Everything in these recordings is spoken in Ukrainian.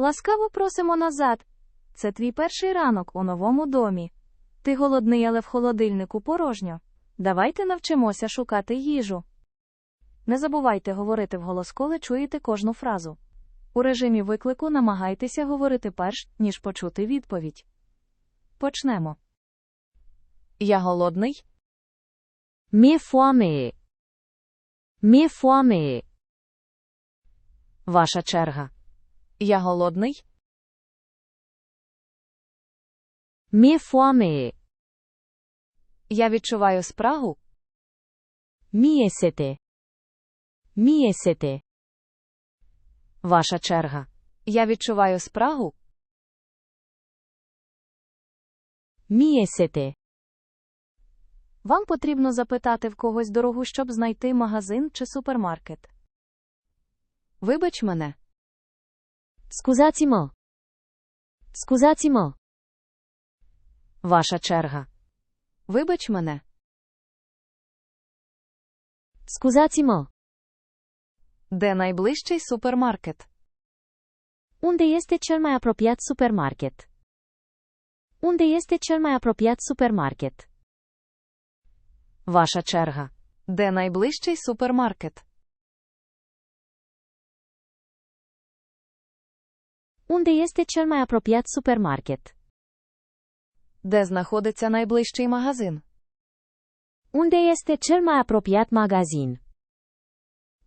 Ласкаво просимо назад. Це твій перший ранок у новому домі. Ти голодний, але в холодильнику порожньо. Давайте навчимося шукати їжу. Не забувайте говорити вголос, коли чуєте кожну фразу. У режимі виклику намагайтеся говорити перш, ніж почути відповідь. Почнемо. Я голодний. Mi-e foame. Mi-e. Ваша черга. Я голодний. Mi-e foame. Я відчуваю спрагу. Mi-e sete. Mi-e sete. Ваша черга. Я відчуваю спрагу. Mi-e sete. Вам потрібно запитати в когось дорогу, щоб знайти магазин чи супермаркет. Вибач мене. Scuzați-mă. Scuzați-mă. Ваша черга. Вибач мене. Scuzați-mă. Де найближчий супермаркет? Unde este cel mai apropiat supermarket? Unde este cel mai apropiat supermarket? Ваша черга. Де найближчий супермаркет? Unde este cel mai apropiat supermarket? Де знаходиться найближчий магазин? Unde este cel mai apropiat magazin?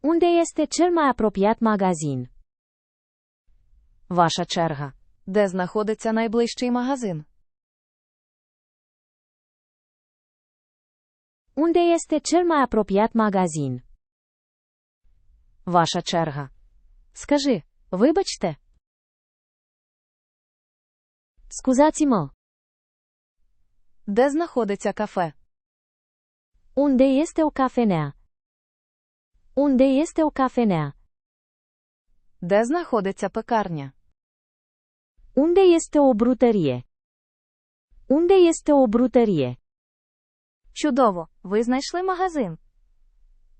Unde este cel mai apropiat magazin? Ваша черга. Де знаходиться найближчий магазин? Unde este cel mai apropiat magazin? Ваша черга. Скажи, вибачте, Scuzați-mă. де знаходиться кафе? Unde este o cafenea? Unde este o cafenea? Де знаходиться пекарня? Unde este o brutărie? Unde este o brutărie? Чудово! Ви знайшли магазин.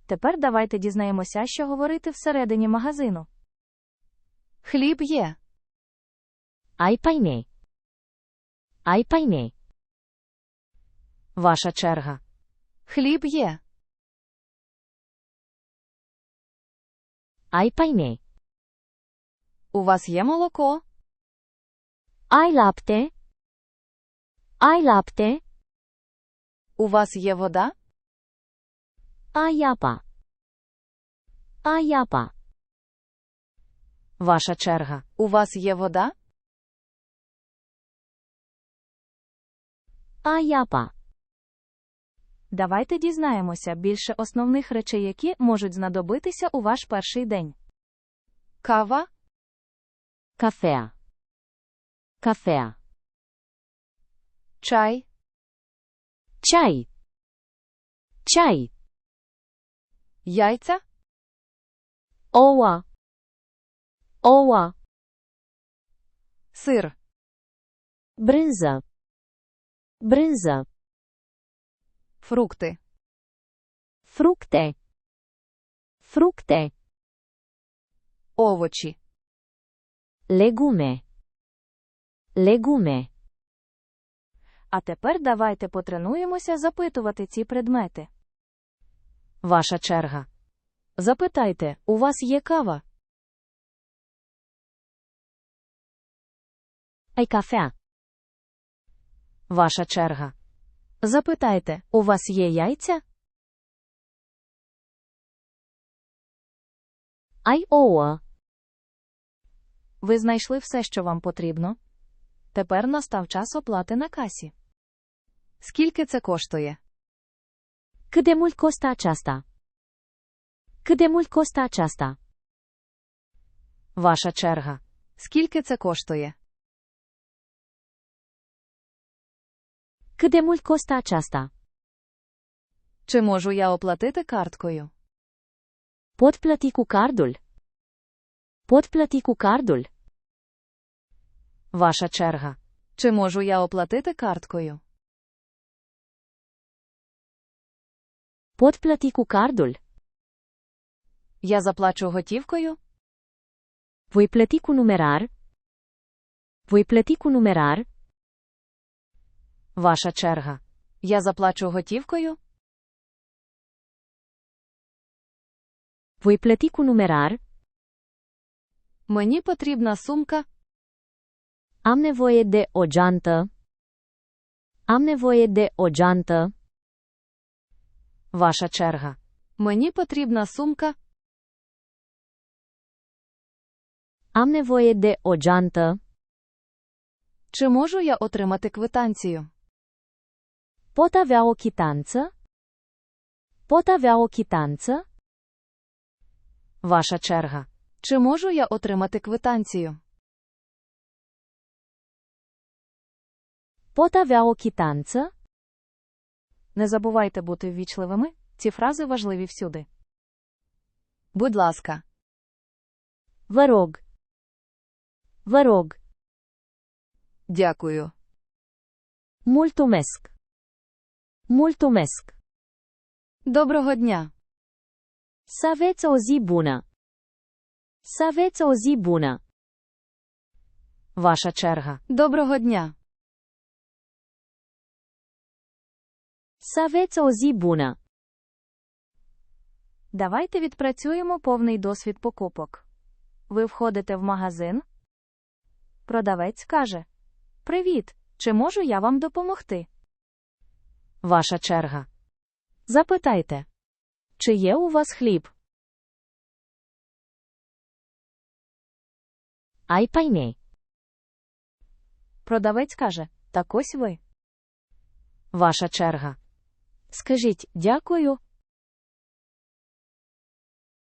Тепер давайте дізнаємося, що говорити всередині магазину. Хліб є. Ai pâine. Ai pâine. Ваша черга. Хліб є. Ai pâine. У вас є молоко? Ai lapte? Ai lapte? У вас є вода? Ai apa. Ваша черга. У вас є вода? Apa. Давайте дізнаємося більше основних речей, які можуть знадобитися у ваш перший день. Кава, Cafea. Cafea. чай, Ceai. Ceai. яйця, Ouă. Ouă. сир, Brânză. Brânză. фрукти, Fructe. Fructe. овочі, Legume. Legume. А тепер давайте потренуємося запитувати ці предмети. Ваша черга. Запитайте, у вас є кава? Ai cafea. Ваша черга. Запитайте, у вас є яйця? Ouă. Ви знайшли все, що вам потрібно. Тепер настав час оплати на касі. Скільки це коштує? Mult costă aceasta? Cât de mult? Ваша черга. Скільки це коштує? Cât de mult costă aceasta? Чи можу я оплатити карткою? Pot plăti cu cardul? Pot plăti cu cardul? Ваша черга. Чи можу я оплатити карткою? Pot plăti cu cardul? Я заплачу готівкою? Voi plăti cu numerar? Voi plăti cu numerar? Ваша черга. Я заплачу готівкою? Voi plăti cu numerar? Мені потрібна сумка. Am nevoie de o geantă. Am nevoie de o geantă. Ваша черга. Мені потрібна сумка. Am nevoie de o geantă. Чи можу я отримати квитанцію? Pot avea o chitanță? Pot avea o chitanță? Ваша черга. Чи можу я отримати квитанцію? Pot avea o chitanță? Не забувайте бути ввічливими. Ці фрази важливі всюди. Будь ласка. Vă rog. Vă rog. Дякую. Mulțumesc. Mulțumesc. Доброго дня. Să aveți o zi bună. Să aveți o zi bună. Ваша черга. Доброго дня. Să aveți o zi bună. Давайте відпрацюємо повний досвід покупок. Ви входите в магазин. Продавець каже: Привіт! Чи можу я вам допомогти? Ваша черга. Запитайте. Чи є у вас хліб? Ai pâine. Продавець каже: Так ось ви. Ваша черга. Скажіть дякую.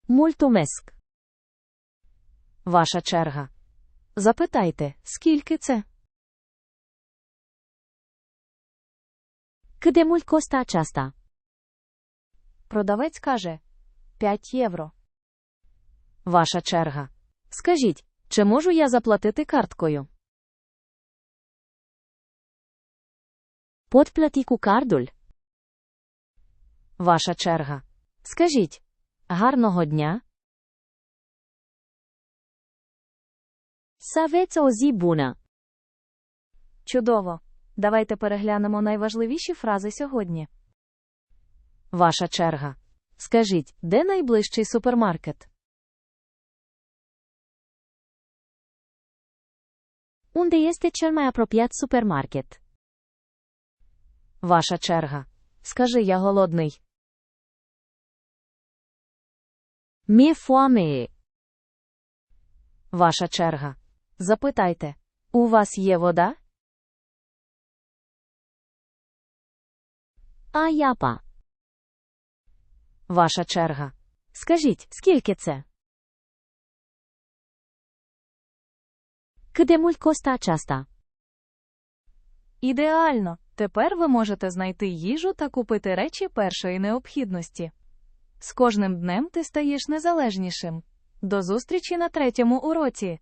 Mulțumesc. Ваша черга. Запитайте, скільки це? Cât de mult costă aceasta? Продавець каже 5 євро. Ваша черга. Скажіть, чи можу я заплатити карткою? Pot plăti cu cardul? Ваша черга. Скажіть. Гарного дня. Să aveți o zi bună. Чудово. Давайте переглянемо найважливіші фрази сьогодні. Ваша черга. Скажіть, де найближчий супермаркет? Unde este cel mai apropiat supermarket? Ваша черга. Скажи, я голодний. Mi-e foame. Ваша черга. Запитайте. У вас є вода? Ai apa. Ваша черга. Скажіть, скільки це? Mult costă aceasta? Ідеально. Тепер ви можете знайти їжу та купити речі першої необхідності. З кожним днем ти стаєш незалежнішим. До зустрічі на третьому уроці.